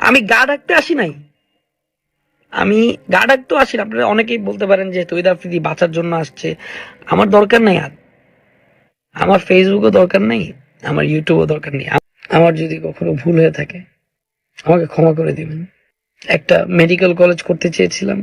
আমি গা ডাকতে আসি নাই। আমি গা ডাকতেও আসি না। আপনারা অনেকেই বলতে পারেন যে তৈদ আফ্রিদি বাঁচার জন্য আসছে। আমার দরকার নাই আর। আমার ফেসবুকও দরকার নেই, আমার ইউটিউবও দরকার নেই। আমার যদি কখনো ভুল হয়ে থাকে, আমাকে ক্ষমা করে দিবেন। একটা মেডিকেল কলেজ করতে চেয়েছিলাম,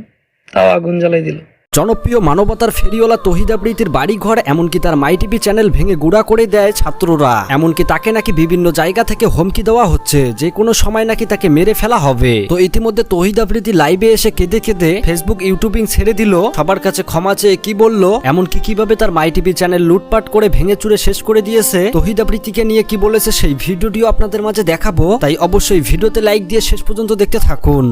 তাও আগুন জ্বালাই দিল। জনপ্রিয় মানবতার ফেরিওয়ালা তহিদ আবৃতির বাড়িঘর, এমনকি তার মাই টিভি চ্যানেল ভেঙে গুড়া করে দেয় ছাত্ররা। এমনকি তাকে নাকি বিভিন্ন জায়গা থেকে হুমকি দেওয়া হচ্ছে, যে কোনো সময় নাকি তাকে মেরে ফেলা হবে। তো ইতিমধ্যে তহিদ আবৃতি লাইভে এসে কেঁদে কেঁদে ফেসবুক, ইউটিউবিং ছেড়ে দিল। সবার কাছে ক্ষমা চেয়ে কি বলল? এমনকি কীভাবে তার মাই টিভি চ্যানেল লুটপাট করে ভেঙে চুরে শেষ করে দিয়েছে? তহিদ আবৃতিকে নিয়ে কি বলেছে সেই ভিডিওটিও আপনাদের মাঝে দেখাবো। তাই অবশ্যই ভিডিওতে লাইক দিয়ে শেষ পর্যন্ত দেখতে থাকুন।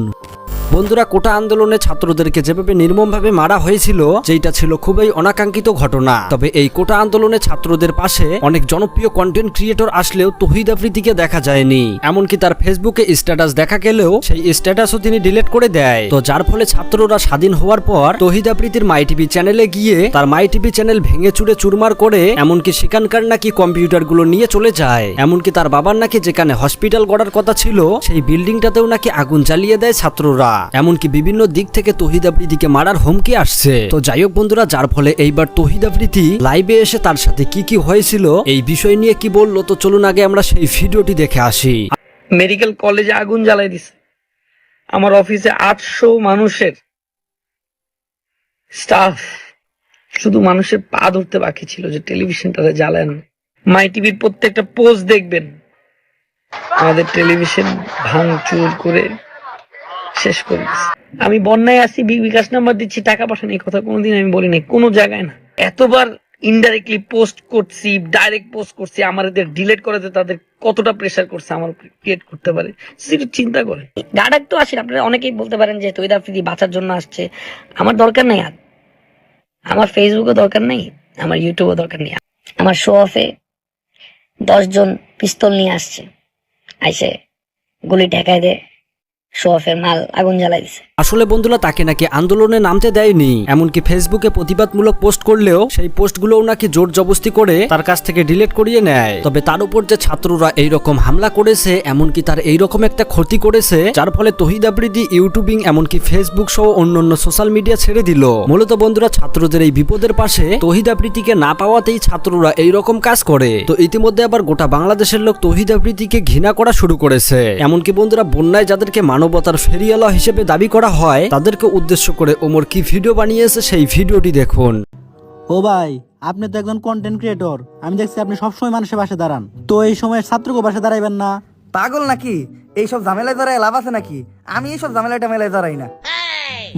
বন্ধুরা, কোটা আন্দোলনে ছাত্রদেরকে যেভাবে নির্মমভাবে মারা হয়েছিল যেটা ছিল খুবই অনাকাঙ্ক্ষিত ঘটনা। তবে এই কোটা আন্দোলনে ছাত্রদের পাশে অনেক জনপ্রিয় কন্টেন্ট ক্রিয়েটর আসলেও তহিদ আফ্রিদিকে দেখা যায়নি। এমনকি তার ফেসবুকে স্ট্যাটাস দেখা গেলেও সেই স্ট্যাটাসও তিনি ডিলিট করে দেয়। তো যার ফলে ছাত্ররা স্বাধীন হওয়ার পর তহিদ আফ্রিদির মাই টিভি চ্যানেলে গিয়ে তার মাই টিভি চ্যানেল ভেঙে চুরে চুরমার করে এমনকি সেখানকার নাকি কম্পিউটারগুলো নিয়ে চলে যায়। এমনকি তার বাবার নাকি যেখানে হসপিটাল গড়ার কথা ছিল, সেই বিল্ডিংটাতেও নাকি আগুন জ্বালিয়ে দেয় ছাত্ররা। এমনকি বিভিন্ন দিক থেকে তহিদ আফ্রিদিকে মারার হুমকি আসছে। তো যাই হোক বন্ধুরা, যার ফলে এইবার তহিদ আফ্রিদি লাইভে এসে তার সাথে কি কি হয়েছিল, এই বিষয় নিয়ে কি বলল, তো চলুন আগে আমরা সেই ভিডিওটি দেখে আসি। মেডিকেল কলেজে আগুন জ্বালাই দিছে। আমার অফিসে আটশো মানুষের স্টাফ শুধু মানুষের পা ধরতে বাকি ছিল যে টেলিভিশনটাতে জ্বালান মাই টিভির প্রত্যেকটা পোস্ট দেখবেন। আমাদের টেলিভিশন ভাঙচুর করে শেষ করে। আমি বন্যায় আছি বি- বিকাশ নাম্বার দিচ্ছি টাকা পাঠান এই কথা কোনোদিন আমি বলি নাই কোনো জায়গায় না। এতবার ইনডাইরেক্টলি পোস্ট করছি ডাইরেক্ট পোস্ট করছি আমার এদের ডিলেট করাতে তাদের কতটা প্রেসার করছে আমার ক্রিয়েট করতে পারে সেটা চিন্তা করে। গা ডাকতে আসি আপনারা অনেকেই বলতে পারেন যে তৈদ আফ্রিদি বাঁচার জন্য আসছে। আমার দরকার নাই আর। আমার ফেসবুকও দরকার নেই আমার ইউটিউবও দরকার নেই। আমার শো অফে জন পিস্তল নিয়ে আসছে। আইসে গুলি ঠেকায় দে আসলে বন্ধুরা, তাকে নাকি আন্দোলনে নামতে দেয়নি। এমনকি ফেসবুকে প্রতিবাদমূলক পোস্ট করলেও সেই পোস্টগুলোও নাকি জোর জবস্তি করে তার কাছ থেকে ডিলিট করিয়ে নেয়। তবে তার উপর যে ছাত্ররা এইরকম হামলা করেছে, এমনকি তার এইরকম একটা ক্ষতি করেছে, যার ফলে তহিদ আবৃদি ইউটিউবিং, এমনকি ফেসবুক সহ অন্যান্য সোশ্যাল মিডিয়া ছেড়ে দিল। মূলত বন্ধুরা, ছাত্রদের এই বিপদের পাশে তহিদ আবৃতিকে না পাওয়াতেই ছাত্ররা এইরকম কাজ করে। তো ইতিমধ্যে আবার গোটা বাংলাদেশের লোক তহিদ আবৃতিকে ঘৃণা করা শুরু করেছে। এমনকি বন্ধুরা, বন্যায় যাদেরকে মানবতার ফেরিয়ালা হিসেবে দাবি করা হয় তাদেরকে উদ্দেশ্য করে ওমর কি ভিডিও বানিয়েছে সেই ভিডিওটি দেখুন। ও ভাই আপনি তো একজন কন্টেন্ট ক্রিয়েটর আমি দেখছি আপনি সবসময় মানুষের পাশে দাঁড়ান। তো এই সময় ছাত্রকে পাশে দাঁড়াইবেন না? পাগল নাকি? এইসব ঝামেলায় দাঁড়ায় লাভ আছে নাকি? আমি এইসব ঝামেলায় টামেলায় দাঁড়াই না।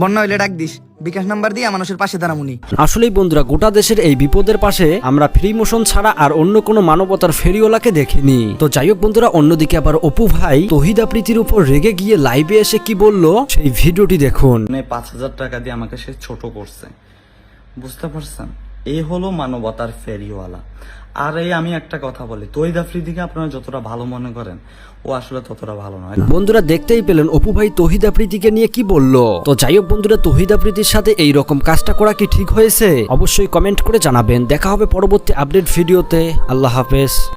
বন্যা হইলে ডাক দিস। বিকাশ নাম্বার দিয়ে মানুষের পাশে দাঁড়ামুনি। আসলেই বন্ধুরা গোটা দেশের এই বিপদের পাশে আমরা ফ্রি মোশন ছাড়া আর অন্য কোনো মানবতার ফেরিওয়ালাকে দেখিনি। তো যাই হোক বন্ধুরা অন্যদিকে আবার অপু ভাই তহিদা প্রীতির উপর রেগে গিয়ে লাইভে এসে কি বলল সেই ভিডিওটি দেখুন। মানে পাঁচ হাজার টাকা দিয়ে আমাকে সে ছোট করছে। বুঝতে পারছেন? এই হলো মানবতার ফেরিওয়ালা। আর এই আমি একটা কথা বলি তৈদ আফ্রিদিকে আপনারা যতটা ভালো মনে করেন, ও আসলে ততটা ভালো নয়। বন্ধুরা, দেখতেই পেলেন অপু ভাই তহিদ আফ্রিদিকে নিয়ে কি বলল? তো যাই হোক বন্ধুরা, তহিদ আফ্রিদির সাথে এই রকম কাজটা করা কি ঠিক হয়েছে? অবশ্যই কমেন্ট করে জানাবেন। দেখা হবে পরবর্তী আপডেট ভিডিওতে। আল্লাহ হাফেজ।